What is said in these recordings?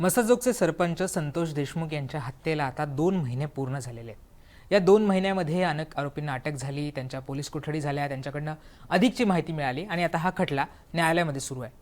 मसजोगचे सरपंच संतोष देशमुख यांच्या हत्येला आता दोन महिने पूर्ण झालेले आहेत. या दोन महिन्यामध्ये अनेक आरोपींना अटक झाली त्यांच्या पोलीस कोठडी झाल्या त्यांच्याकडनं अधिकची माहिती मिळाली आणि आता हा खटला न्यायालयामध्ये सुरू आहे.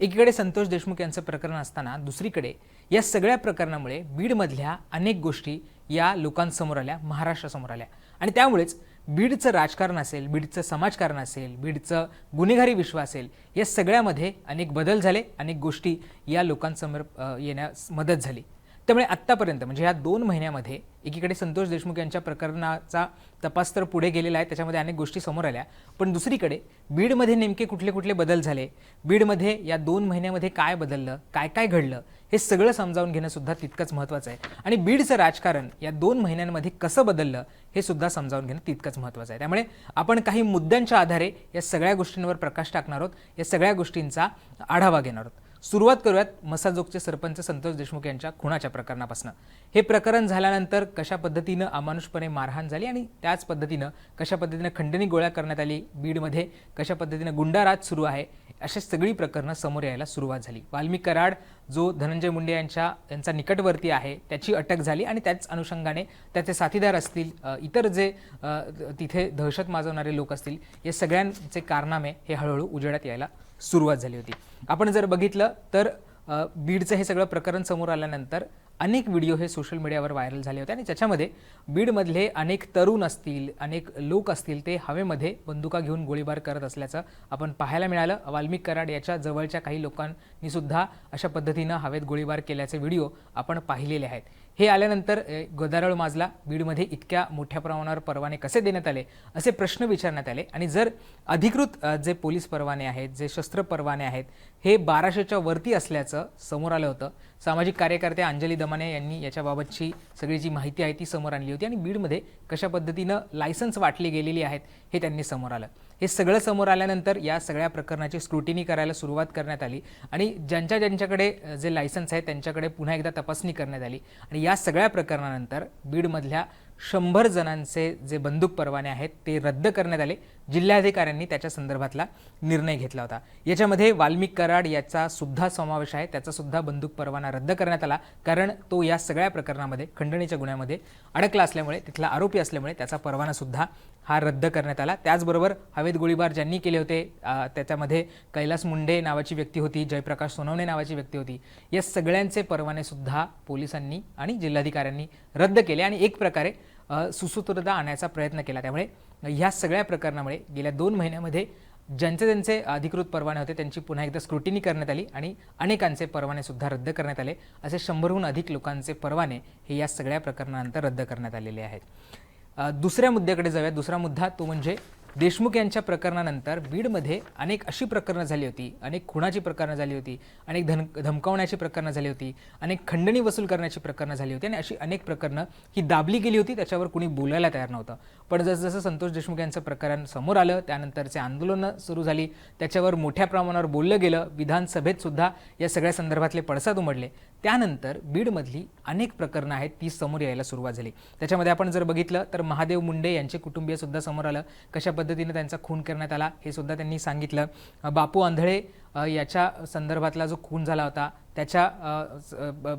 एकीकडे संतोष देशमुख यांचं प्रकरण असताना दुसरीकडे या सगळ्या प्रकरणामुळे बीडमधल्या अनेक गोष्टी या लोकांसमोर आल्या महाराष्ट्रासमोर आल्या. आणि त्यामुळेच बीडचं राजकारण असेल बीडचं समाजकारण असेल बीडचं गुन्हेगारी विश्व असेल या सगळ्यामध्ये अनेक बदल झाले अनेक गोष्टी या लोकांसमोर येण्यास मदत झाली. त्यामुळे आत्तापर्यंत म्हणजे या दोन महिन्यामध्ये एकीकडे संतोष देशमुख यांच्या प्रकरणाचा तपास तर पुढे गेलेला आहे त्याच्यामध्ये अनेक गोष्टी समोर आल्या. पण दुसरीकडे बीडमध्ये नेमके कुठले कुठले बदल झाले? बीडमध्ये या दोन महिन्यामध्ये काय बदललं? काय काय घडलं? हे सगळं समजावून घेणं सुद्धा तितकंच महत्त्वाचं आहे. आणि बीडचं राजकारण या दोन महिन्यांमध्ये कसं बदललं हे सुद्धा समजावून घेणं तितकंच महत्त्वाचं आहे. त्यामुळे आपण काही मुद्द्यांच्या आधारे या सगळ्या गोष्टींवर प्रकाश टाकणार आहोत या सगळ्या गोष्टींचा आढावा घेणार आहोत. सुरुवात करूयात मसाजोगचे सरपंच संतोष देशमुख यांच्या खुनाच्या प्रकरणापासून. हे प्रकरण झाल्यानंतर कशा पद्धतीनं अमानुषपणे मारहाण झाली आणि त्याच पद्धतीनं कशा पद्धतीनं खंडणी गोळ्या करण्यात आली बीडमध्ये कशा पद्धतीनं गुंडाराज सुरू आहे अशी सगळी प्रकरणं समोर यायला सुरुवात झाली. वाल्मिक कराड जो धनंजय मुंडे यांच्या यांचा निकटवर्ती आहे त्याची अटक झाली आणि त्याच अनुषंगाने त्याचे साथीदार असतील इतर जे तिथे दहशत माजवणारे लोक असतील या सगळ्यांचे कारनामे हे हळूहळू उजेडात यायला सुरुवात झाली होती. आपण जर बघितलं तर बीडचं हे सगळं प्रकरण समोर आल्यानंतर अनेक व्हिडिओ हे सोशल मीडियावर व्हायरल झाले होते आणि त्याच्यामध्ये बीडमधले अनेक तरुण असतील अनेक लोक असतील ते हवेमध्ये बंदुका घेऊन गोळीबार करत असल्याचं आपण पाहायला मिळालं. वाल्मिक कराड याच्या जवळच्या काही लोकांनीसुद्धा अशा पद्धतीनं हवेत गोळीबार केल्याचे व्हिडिओ आपण पाहिलेले आहेत. हे आल्यानंतर गदारोळ माजला बीडमध्ये इतक्या मोठ्या प्रमाणावर परवाने कसे देण्यात आले असे प्रश्न विचारण्यात आले. आणि जर अधिकृत जे पोलीस परवाने आहेत जे शस्त्र परवाने आहेत हे बाराशेच्या वरती असल्याचं समोर आलं होतं. सामाजिक कार्यकर्त्या अंजली दमाने यांनी याच्याबाबतची सगळी जी माहिती आहे ती समोर आणली होती आणि बीडमध्ये कशा पद्धतीनं लायसन्स वाटली गेलेली आहेत हे त्यांनी समोर आलं. हे सगळं समोर आल्यानंतर या सगळ्या प्रकरणाची स्क्रुटिनी करायला सुरुवात करण्यात आली आणि ज्यांच्या ज्यांच्याकडे जे लायसन्स आहे त्यांच्याकडे पुन्हा एकदा तपासणी करण्यात आली. आणि या सगळ्या प्रकरणानंतर बीडमधल्या शंभर जणांचे जे बंदूक परवाने आहेत ते रद्द करण्यात आले. जिल्हाधिकाऱ्यांनी त्याच्या संदर्भातला निर्णय घेतला होता. याच्यामध्ये वाल्मिक कराड याचा सुद्धा समावेश आहे. त्याचा सुद्धा बंदूक परवाना रद्द करण्यात आला. कारण तो या सगळ्या प्रकरणामध्ये खंडणीच्या गुन्ह्यामध्ये अडकला असल्यामुळे तिथला आरोपी असल्यामुळे त्याचा परवाना सुद्धा हा रद्द करण्यात आला. त्याचबरोबर हवेत गोळीबार ज्यांनी केले होते त्याच्यामध्ये कैलास मुंडे नावाची व्यक्ती होती जयप्रकाश सोनवणे नावाची व्यक्ती होती. या सगळ्यांचे परवाने सुद्धा पोलिसांनी आणि जिल्हाधिकाऱ्यांनी रद्द केले. आणि एक प्रकारे सुसूत्रता आणण्याचा प्रयत्न केला. त्यामुळे ह्या सगळ्या प्रकरणामुळे गेल्या दोन महिन्यामध्ये ज्यांचे ज्यांचे अधिकृत परवाने होते त्यांची पुन्हा एकदा स्क्रुटिनी करण्यात आली आणि अनेकांचे परवाने सुद्धा रद्द करण्यात आले. असे शंभरहून अधिक लोकांचे परवाने हे या सगळ्या प्रकरणानंतर रद्द करण्यात आलेले आहेत. दुसऱ्या मुद्द्याकडे जाऊया. दुसरा मुद्दा तो म्हणजे देशमुख यांच्या प्रकरणानंतर बीडमध्ये अनेक अशी प्रकरणं झाली होती अनेक खुणाची प्रकरणं झाली होती अनेक धन धमकावण्याची प्रकरणं झाली होती अनेक खंडणी वसूल करण्याची प्रकरणं झाली होती आणि अशी अनेक प्रकरणं ही दाबली गेली होती त्याच्यावर कुणी बोलायला तयार नव्हतं. पण जसजसं संतोष देशमुख यांचं प्रकरण समोर आलं त्यानंतरचे आंदोलनं सुरू झाली त्याच्यावर मोठ्या प्रमाणावर बोललं गेलं विधानसभेतसुद्धा या सगळ्या संदर्भातले पडसाद उमडले त्यानंतर बीडमधली अनेक प्रकरणं आहेत ती समोर यायला सुरुवात झाली. त्याच्यामध्ये आपण जर बघितलं तर महादेव मुंडे यांचे कुटुंबीय सुद्धा समोर आलं. कशा पद्धतीने त्यांचा खून करण्यात आला हे सुद्धा त्यांनी सांगितलं. बापू आंधळे याच्या संदर्भातला जो खून झाला होता त्याच्या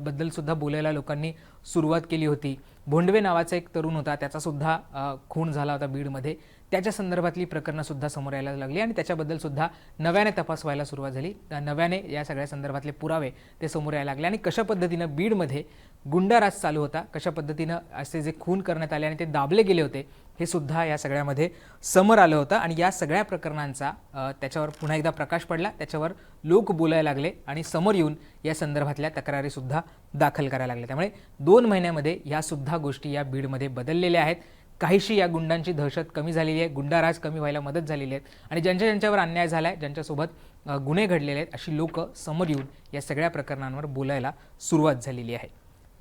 बद्दलसुद्धा ब- बोलायला लोकांनी सुरुवात केली होती. भोंडवे नावाचा एक तरुण होता त्याचासुद्धा खून झाला होता बीडमध्ये. त्याच्या संदर्भातली प्रकरणंसुद्धा समोर यायला लागली आणि त्याच्याबद्दल सुद्धा नव्याने तपास व्हायला सुरुवात झाली. नव्याने या सगळ्या संदर्भातले पुरावे ते समोर यायला लागले आणि कशा पद्धतीनं बीडमध्ये गुंडाराज चालू होता कशा पद्धतीनं असे जे खून करण्यात आले आणि ते दाबले गेले होते हे सुद्धा या सगळ्यामध्ये समोर आलं होतं आणि या सगळ्या प्रकरणांचा त्याच्यावर पुन्हा एकदा प्रकाश पडला त्याच्यावर लोक बोलायला लागले आणि समोर येऊन या संदर्भातल्या तक्रारीसुद्धा दाखल करायला लागल्या त्यामुळे दोन महिन्यामध्ये ह्यासुद्धा गोष्टी या बीडमध्ये बदललेल्या आहेत. काहीशी या गुंडांची दहशत कमी झालेली आहे गुंडाराज कमी व्हायला मदत झालेली आहेत आणि ज्यांच्या ज्यांच्यावर अन्याय झाला आहे ज्यांच्यासोबत गुन्हे घडलेले आहेत अशी लोक समोर येऊन या सगळ्या प्रकरणांवर बोलायला सुरुवात झालेली आहे.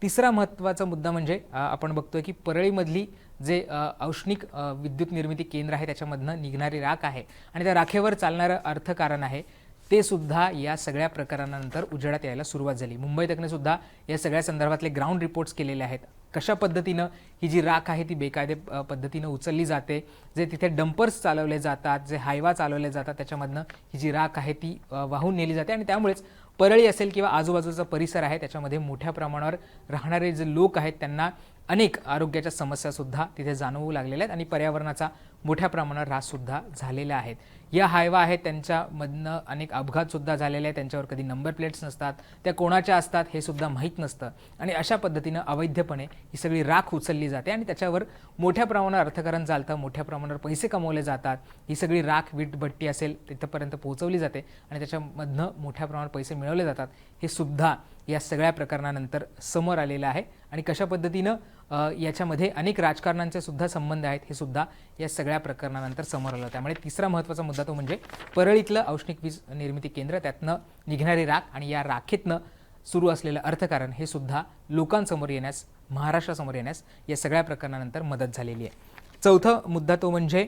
तिसरा महत्त्वाचा मुद्दा म्हणजे आपण बघतोय की परळीमधली जे औष्णिक विद्युत निर्मिती केंद्र आहे त्याच्यामधनं निघणारी राख आहे. आणि त्या राखेवर चालणारं अर्थकारण आहे ते सुद्धा या सगळ्या प्रकरणानंतर उजेडात यायला सुरुवात झाली. मुंबई तकने सुद्धा या सगळ्या संदर्भातले ग्राउंड रिपोर्ट्स केलेले आहेत. कशा पद्धतीनं ही जी राख आहे ती बेकायदे पद्धतीनं उचलली जाते जे तिथे डंपर्स चालवले जातात जे हायवा चालवले जातात त्याच्यामधनं ही जी राख आहे ती वाहून नेली जाते आणि त्यामुळेच परळी असेल किंवा आजूबाजूचा परिसर आहे त्याच्यामध्ये मोठ्या प्रमाणावर राहणारे जे लोक आहेत त्यांना अनेक आरोग्याच्या समस्यासुद्धा तिथे जाणवू लागलेल्या आहेत आणि पर्यावरणाचा मोठ्या प्रमाणावर ऱ्हास झालेल्या आहेत या हायवा आहेत त्यांच्यामधनं अनेक अपघातसुद्धा झालेले आहेत त्यांच्यावर कधी नंबर प्लेट्स नसतात त्या कोणाच्या असतात हे सुद्धा माहीत नसतं. आणि अशा पद्धतीनं अवैधपणे ही सगळी राख उचलली जाते आणि त्याच्यावर मोठ्या प्रमाणावर अर्थकारण चालतं मोठ्या प्रमाणावर पैसे कमवले जातात. ही सगळी राख वीटभट्टी असेल तिथंपर्यंत पोहोचवली जाते आणि त्याच्यामधनं मोठ्या प्रमाणावर पैसे मिळवले जातात. हे सुद्धा या सगळ्या प्रकरणानंतर समोर आलेलं आहे. आणि कशा पद्धतीनं याच्यामध्ये अनेक राजकारणांचे सुद्धा संबंध आहेत हे सुद्धा या सगळ्या प्रकरणानंतर समोर आलं. त्यामुळे तिसरा महत्त्वाचा मुद्दा तो म्हणजे परळीतलं औष्णिक वीज निर्मिती केंद्र त्यातनं निघणारी राख आणि या राखेतनं सुरू असलेलं अर्थकारण हे सुद्धा लोकांसमोर येण्यास महाराष्ट्रासमोर येण्यास या सगळ्या प्रकरणानंतर मदत झालेली आहे. चौथा मुद्दा तो म्हणजे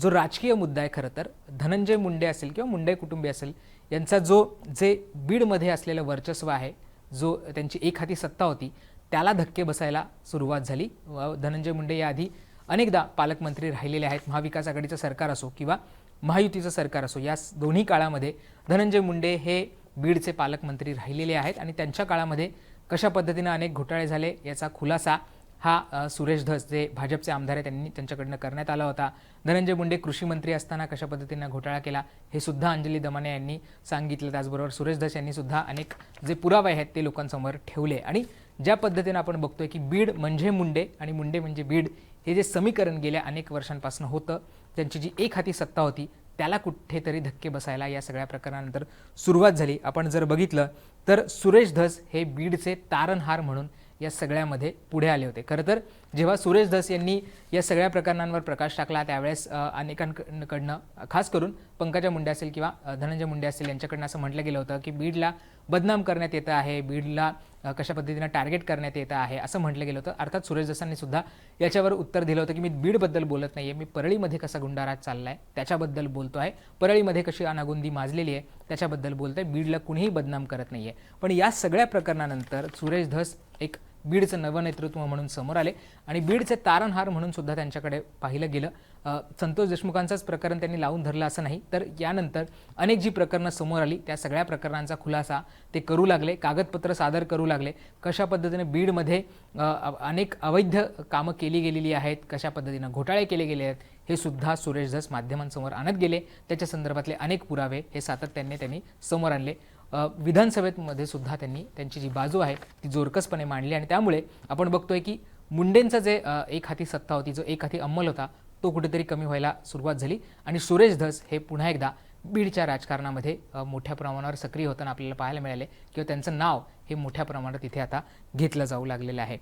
जो राजकीय मुद्दा आहे खरं तर धनंजय मुंडे असेल किंवा मुंडे कुटुंबीय असेल यांचा जो जे बीडमध्ये असलेलं वर्चस्व आहे जो त्यांची एक हाती सत्ता होती त्याला धक्के बसायला सुरुवात झाली. व धनंजय मुंडे याआधी अनेकदा पालकमंत्री राहिलेले आहेत. महाविकास आघाडीचं सरकार असो किंवा महायुतीचं सरकार असो या दोन्ही काळामध्ये धनंजय मुंडे हे बीडचे पालकमंत्री राहिलेले आहेत. आणि त्यांच्या काळामध्ये कशा पद्धतीनं अनेक घोटाळे झाले याचा खुलासा हा सुरेश धस जे भाजपचे आमदार आहेत त्यांनी त्यांच्याकडनं करण्यात आला होता. धनंजय मुंडे कृषी मंत्री असताना कशा पद्धतीनं घोटाळा केला हे सुद्धा अंजली दमाने यांनी सांगितलं. त्याचबरोबर सुरेश धस यांनी सुद्धा अनेक जे पुरावे आहेत ते लोकांसमोर ठेवले. आणि ज्या पद्धतीनं आपण बघतोय की बीड म्हणजे मुंडे आणि मुंडे म्हणजे बीड हे जे समीकरण गेल्या अनेक वर्षांपासून होतं त्यांची जी एक हाती सत्ता होती त्याला कुठेतरी धक्के बसायला या सगळ्या प्रकरणानंतर सुरुवात झाली. आपण जर बघितलं तर सुरेश धस हे बीडचे तारणहार म्हणून या सगळ्यामध्ये पुढे आले होते. खरं तर जेव्हा सुरेश धस यांनी या सगळ्या प्रकरणांवर प्रकाश टाकला त्यावेळेस अनेकांकडनं खास करून पंकजा मुंडे असेल किंवा धनंजय मुंडे असेल यांच्याकडनं असं म्हटलं गेलं होतं की बीडला बदनाम करण्यात येतं आहे बीडला कशा पद्धतीनं टार्गेट करण्यात येतं आहे असं म्हटलं गेलं होतं. अर्थात सुरेश दसांनी सुद्धा याच्यावर उत्तर दिलं होतं की मी बीडबद्दल बोलत नाही आहे मी परळीमध्ये कसा गुंडाराज चालला आहे त्याच्याबद्दल बोलतो आहे. परळीमध्ये कशी अनागोंदी माजलेली आहे त्याच्याबद्दल बोलतो आहे बीडला कुणीही बदनाम करत नाही आहे पण या सगळ्या प्रकरणानंतर सुरेश धस एक बीडचं नवं नेतृत्व म्हणून समोर आले आणि बीडचे तारणहार म्हणून सुद्धा त्यांच्याकडे पाहिलं गेलं. संतोष देशमुखांचंच प्रकरण त्यांनी लावून धरलं असं नाही तर यानंतर अनेक जी प्रकरणं समोर आली त्या सगळ्या प्रकरणांचा खुलासा ते करू लागले कागदपत्र सादर करू लागले. कशा पद्धतीने बीडमध्ये अनेक अवैध कामं केली गेलेली आहेत कशा पद्धतीनं घोटाळे केले गेले आहेत हे सुद्धा सुरेश धस माध्यमांसमोर आणत गेले. त्याच्या संदर्भातले अनेक पुरावे हे सातत्याने त्यांनी समोर आणले. विधानसभेमध्ये सुद्धा त्यांनी त्यांची जी बाजू आहे ती जोरकसपणे मांडली आणि त्यामुळे आपण बघतोय की मुंडेंचं जे एक हाती सत्ता होती जो एक हाती अंमल होता तो कुठेतरी कमी व्हायला सुरुवात झाली आणि सुरेश धस हे पुन्हा एकदा बीडच्या राजकारणामध्ये मोठ्या प्रमाणावर सक्रिय होताना आपल्याला पाहायला मिळाले किंवा त्यांचं नाव हे मोठ्या प्रमाणात इथे आता घेतलं जाऊ लागलेलं आहे.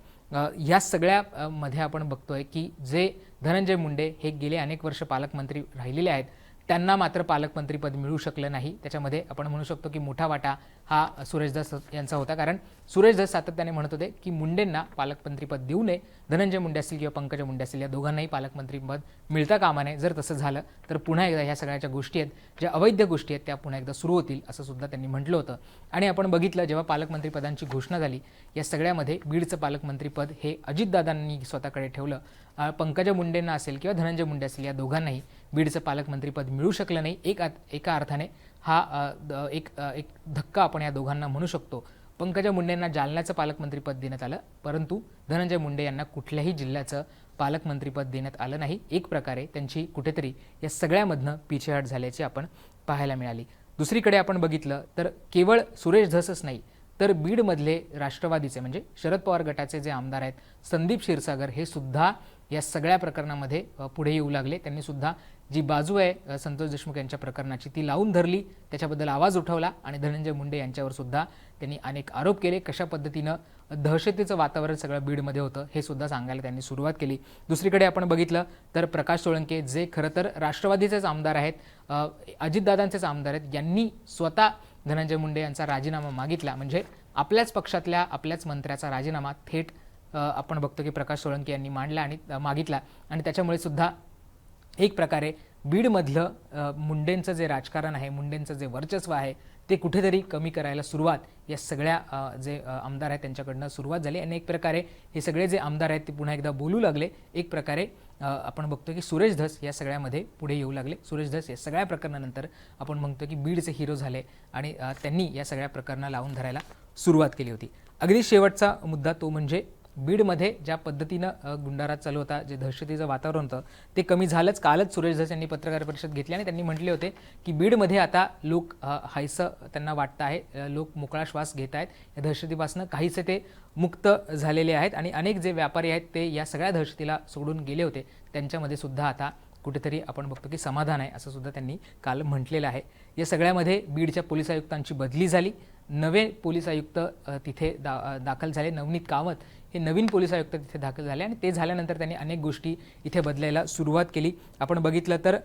या सगळ्या मध्ये आपण बघतोय की जे धनंजय मुंडे हे गेले अनेक वर्ष पालकमंत्री राहिलेले आहेत त्यांना मात्र पालकमंत्रीपद मिळू शकलं नाही. त्याच्यामध्ये आपण म्हणू शकतो की मोठा वाटा हा सुरेशदास यांचा होता. कारण सुरेशदास सातत्याने म्हणत होते की मुंडेंना पालकमंत्रीपद देऊ नये. धनंजय मुंडे असतील किंवा पंकजा मुंडे असतील या दोघांनाही पालकमंत्रीपद मिळता कामा नये. जर तसं झालं तर पुन्हा एकदा ह्या सगळ्या गोष्टी आहेत ज्या अवैध गोष्टी आहेत त्या पुन्हा एकदा सुरू होतील असं सुद्धा त्यांनी म्हटलं होतं. आणि आपण बघितलं जेव्हा पालकमंत्रीपदांची घोषणा झाली या सगळ्यामध्ये बीडचं पालकमंत्रीपद हे अजितदादांनी स्वतःकडे ठेवलं. पंकज पंकजा मुंडेंना असेल किंवा धनंजय मुंडे असेल या दोघांनाही बीडचं पालकमंत्रीपद मिळू शकलं नाही. एक एका अर्थाने हा द- एक एक धक्का आपण या दोघांना म्हणू शकतो. पंकजा मुंडेंना जालन्याचं पालकमंत्रीपद देण्यात आलं परंतु धनंजय मुंडे यांना कुठल्याही जिल्ह्याचं पालकमंत्रीपद देण्यात आलं नाही. एक प्रकारे त्यांची कुठेतरी या सगळ्यामधनं पिछेहाट झाल्याची आपण पाहायला मिळाली. दुसरीकडे आपण बघितलं तर केवळ सुरेश धसच नाही तर बीडमधले राष्ट्रवादीचे म्हणजे शरद पवार गटाचे जे आमदार आहेत संदीप क्षीरसागर हे सुद्धा या सगळ्या प्रकरणामध्ये पुढे येऊ लागले. त्यांनी सुद्धा जी बाजू आहे संतोष देशमुख यांच्या प्रकरणाची ती लावून धरली. त्याच्याबद्दल आवाज उठवला आणि धनंजय मुंडे यांच्यावर सुद्धा त्यांनी अनेक आरोप केले. कशा पद्धतीनं दहशतीचं वातावरण सगळं बीडमध्ये होतं हे सुद्धा सांगायला त्यांनी सुरुवात केली. दुसरीकडे आपण बघितलं तर प्रकाश सोळंके जे खरं तर राष्ट्रवादीचेच आमदार आहेत अजितदादांचेच आमदार आहेत यांनी स्वतः धनंजय मुंडे यांचा राजीनामा मागितला. म्हणजे आपल्याच पक्षातल्या आपल्याच मंत्र्याचा राजीनामा थेट आपण बघतो की प्रकाश सोळंकी यांनी मांडला आणि मागितला. आणि त्याच्यामुळे सुद्धा एक प्रकारे बीडमधलं मुंडेंचं जे राजकारण आहे मुंडेंचं जे वर्चस्व आहे ते कुठेतरी कमी करायला सुरुवात या सगळ्या जे आमदार आहेत त्यांच्याकडनं सुरुवात झाली. आणि एक प्रकारे हे सगळे जे आमदार आहेत ते पुन्हा एकदा बोलू लागले. एक प्रकारे आपण बघतो की सुरेश धस या सगळ्यामध्ये पुढे येऊ लागले. सुरेश धस या सगळ्या प्रकरणानंतर आपण म्हणतो की बीडचे हिरो झाले आणि त्यांनी या सगळ्या प्रकरणा लावून धरायला सुरुवात केली होती. अगदी शेवटचा मुद्दा तो म्हणजे बीडमध्ये ज्या पद्धतीनं अ, गुंडाराज चालू होता जे दहशतीचं वातावरण होतं ते कमी झालंच. कालच सुरेश धस यांनी पत्रकार परिषद घेतली आणि त्यांनी म्हटले होते की बीडमध्ये आता लोक हायसं त्यांना वाटतं आहे लोक मोकळा श्वास घेत आहेत. या दहशतीपासून काहीसे ते मुक्त झालेले आहेत आणि अनेक जे व्यापारी आहेत ते या सगळ्या दहशतीला सोडून गेले होते. त्यांच्यामध्ये सुद्धा आता कुठेतरी आपण बघतो की समाधान आहे असं सुद्धा त्यांनी काल म्हटलेलं आहे. या सगळ्यामध्ये बीडच्या पोलीस आयुक्तांची बदली झाली. नवे पोलीस आयुक्त तिथे दा दाखल झाले. नवनीत कामत हे नवीन पोलीस आयुक्त तिथे दाखल झाले आणि ते झाल्यानंतर त्यांनी अनेक गोष्टी इथे बदलायला सुरुवात केली. आपण बघितलं तर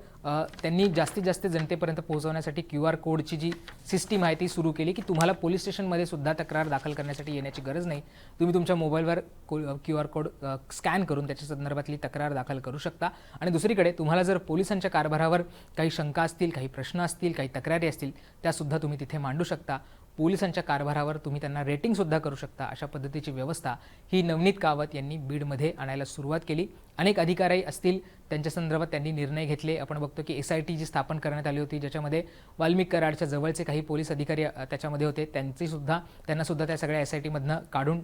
त्यांनी जास्तीत जास्त जनतेपर्यंत पोहोचवण्यासाठी क्यू आर कोडची जी सिस्टीम आहे ती सुरू केली की तुम्हाला पोलीस स्टेशनमध्ये सुद्धा तक्रार दाखल करण्यासाठी येण्याची गरज नाही. तुम्ही तुमच्या मोबाईलवर क्यू आर कोड स्कॅन करून त्याच्या संदर्भातली तक्रार दाखल करू शकता. आणि दुसरीकडे तुम्हाला जर पोलिसांच्या कारभारावर काही शंका असतील काही प्रश्न असतील काही तक्रारी असतील त्यासुद्धा तुम्ही तिथे मांडू शकता. पोलिसांच्या कारभारावर तुम्ही त्यांना रेटिंगसुद्धा करू शकता. अशा पद्धतीची व्यवस्था ही नवनीत कावत यांनी बीडमध्ये आणायला सुरुवात केली. अनेक अधिकारी असतील त्यांच्या संदर्भात त्यांनी निर्णय घेतले. आपण बघतो की एस आय टी जी स्थापन करण्यात आली होती ज्याच्यामध्ये वाल्मिक कराडच्या जवळचे काही पोलीस अधिकारी त्याच्यामध्ये होते. त्यांची सुद्धा त्यांना सुद्धा त्या सगळ्या एस आय टीमधनं काढून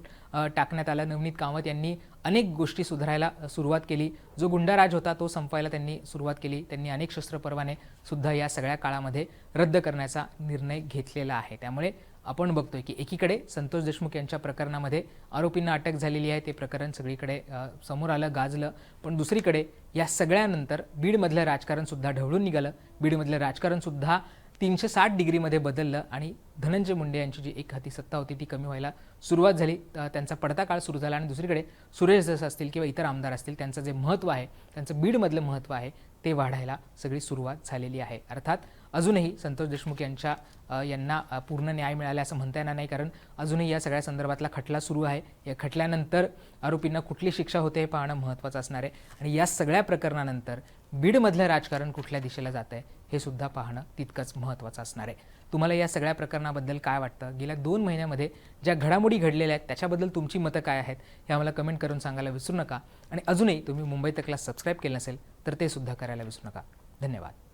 टाकण्यात आलं. नवनीत कामत यांनी अनेक गोष्टी सुधारायला सुरुवात केली. जो गुंडाराज होता तो संपवायला त्यांनी सुरुवात केली. त्यांनी अनेक शस्त्र परवाने सुद्धा या सगळ्या काळामध्ये रद्द करण्याचा निर्णय घेतलेला आहे. त्यामुळे आपण बघतोय की एकीकडे संतोष देशमुख यांच्या प्रकरणामध्ये आरोपींना अटक झालेली आहे ते प्रकरण सगळीकडे समोर आलं गाजलं. पण दुसरीकडे या सगळ्यानंतर बीडमधलं राजकारणसुद्धा ढवळून निघालं. बीडमधलं राजकारणसुद्धा तीनशे साठ डिग्रीमध्ये बदललं आणि धनंजय मुंडे यांची जी एक हाती सत्ता होती ती कमी व्हायला सुरुवात झाली. त्यांचा पडता काळ सुरू झाला आणि दुसरीकडे सुरेश जस असतील किंवा इतर आमदार असतील त्यांचं जे महत्त्व आहे त्यांचं बीडमधलं महत्त्व आहे ते वाढायला सगळी सुरुवात झालेली आहे. अर्थात अजूनही संतोष देशमुख यांच्या यांना पूर्ण न्याय मिळाला असं म्हणता येणार नाही कारण अजूनही या सगळ्या संदर्भातला खटला सुरू आहे. या खटल्यानंतर आरोपींना कुठली शिक्षा होते हे पाहणं महत्त्वाचं असणार आहे. आणि या सगळ्या प्रकरणानंतर बीडमधलं राजकारण कुठल्या दिशेला जात आहे हे सुद्धा पाहणं तितकंच महत्त्वाचं असणार आहे. तुम्हाला या सगळ्या प्रकरणाबद्दल काय वाटतं? गेल्या दोन महिन्यामध्ये ज्या घडामोडी घडलेल्या आहेत त्याच्याबद्दल तुमची मतं काय आहेत हे आम्हाला कमेंट करून सांगायला विसरू नका. आणि अजूनही तुम्ही मुंबई तकला सबस्क्राईब केलं नसेल तर ते सुद्धा करायला विसरू नका. धन्यवाद.